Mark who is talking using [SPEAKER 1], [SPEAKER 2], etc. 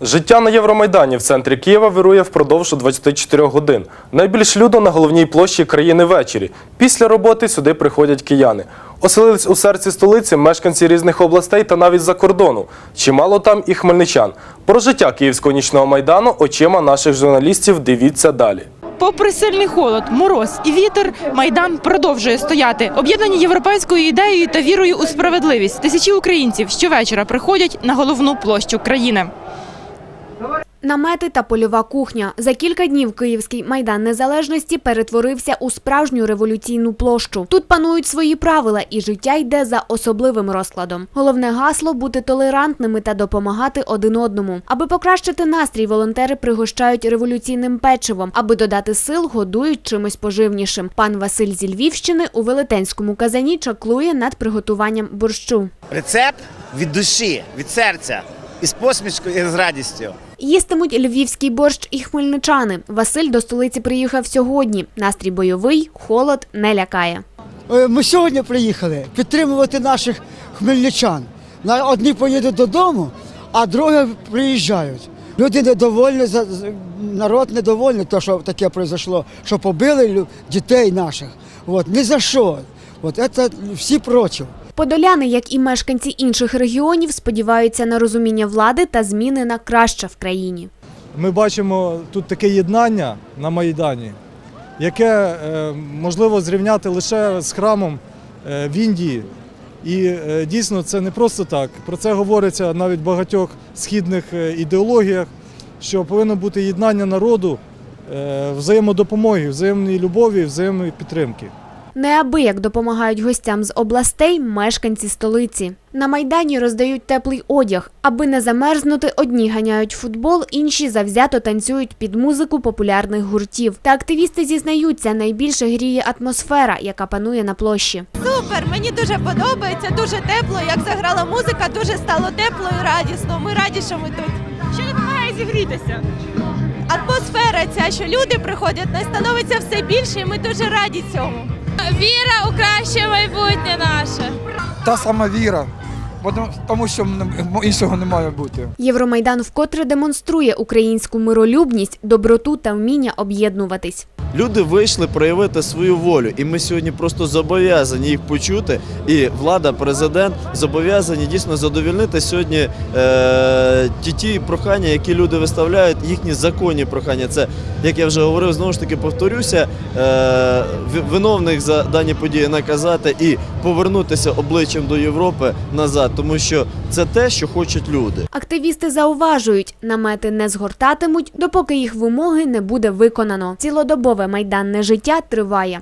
[SPEAKER 1] Життя на Євромайдані в центрі Києва вирує впродовж 24 годин. Найбільш людно на головній площі країни ввечері. Після роботи сюди приходять кияни. Оселились у серці столиці мешканці різних областей та навіть за кордону. Чимало там і хмельничан. Про життя Київського нічного майдану очима наших журналістів дивіться далі.
[SPEAKER 2] Попри сильний холод, мороз і вітер, майдан продовжує стояти. Об'єднані європейською ідеєю та вірою у справедливість. Тисячі українців щовечора приходять на головну площу країни.
[SPEAKER 3] Намети та польова кухня. За кілька днів Київський майдан незалежності перетворився у справжню революційну площу. Тут панують свої правила, і життя йде за особливим розкладом. Головне гасло бути толерантними та допомагати один одному. Аби покращити настрій, волонтери пригощають революційним печивом. Аби додати сил, годують чимось поживнішим. Пан Василь зі Львівщини у велетенському казані чаклує над приготуванням борщу.
[SPEAKER 4] Рецепт від душі, від серця, із посмішкою і з радістю.
[SPEAKER 3] Їстимуть львівський борщ і хмельничани. Василь до столиці приїхав сьогодні. Настрій бойовий, холод не лякає.
[SPEAKER 5] Е, Ми сьогодні приїхали підтримувати наших хмельничан. Одні поїдуть додому, а другі приїжджають. Люди недовольні, народ недовольний, то, що таке пройшло, що побили дітей наших. От, ні за що. От, це всі проти.
[SPEAKER 3] Подоляни, як і мешканці інших регіонів, сподіваються на розуміння влади та зміни на краще в країні.
[SPEAKER 6] Ми бачимо тут таке єднання на Майдані, яке е, можливо зрівняти лише з храмом е, в Індії. І е, дійсно це не просто так. Про це говориться навіть в багатьох східних ідеологіях, що повинно бути єднання народу, взаємодопомоги, взаємної любові, взаємної підтримки.
[SPEAKER 3] Неабияк допомагають гостям з областей мешканці столиці. На майдані роздають теплий одяг. Аби не замерзнути, одні ганяють футбол, інші завзято танцюють під музику популярних гуртів. Та активісти зізнаються, найбільше гріє атмосфера, яка панує на площі.
[SPEAKER 7] Супер, мені дуже подобається, дуже тепло. Як заграла музика, дуже стало тепло і радісно. Ми раді, що ми тут.
[SPEAKER 2] Що допомагає зігрітися?
[SPEAKER 7] Атмосфера ця, що люди приходять, нас становиться все більше, і ми дуже раді цьому.
[SPEAKER 8] Віра у краще майбутнє наше.
[SPEAKER 9] та сама віра, тому- що іншого не має бути.
[SPEAKER 3] Євромайдан вкотре демонструє українську миролюбність, доброту та вміння об'єднувати.
[SPEAKER 10] Люди вийшли проявити свою волю, і ми сьогодні просто зобов'язані їх почути. І влада, президент зобов'язані дійсно задовільнити сьогодні е, ті ті прохання, які люди виставляють, їхні законні прохання. Це як я вже говорив, знову ж таки повторюся, е, виновних за дані події наказати і повернутися обличчям до Європи назад, тому що це те, що хочуть люди.
[SPEAKER 3] Активісти зауважують, намети не згортатимуть, допоки їх вимоги не буде виконано. Цілодобове майданне життя триває.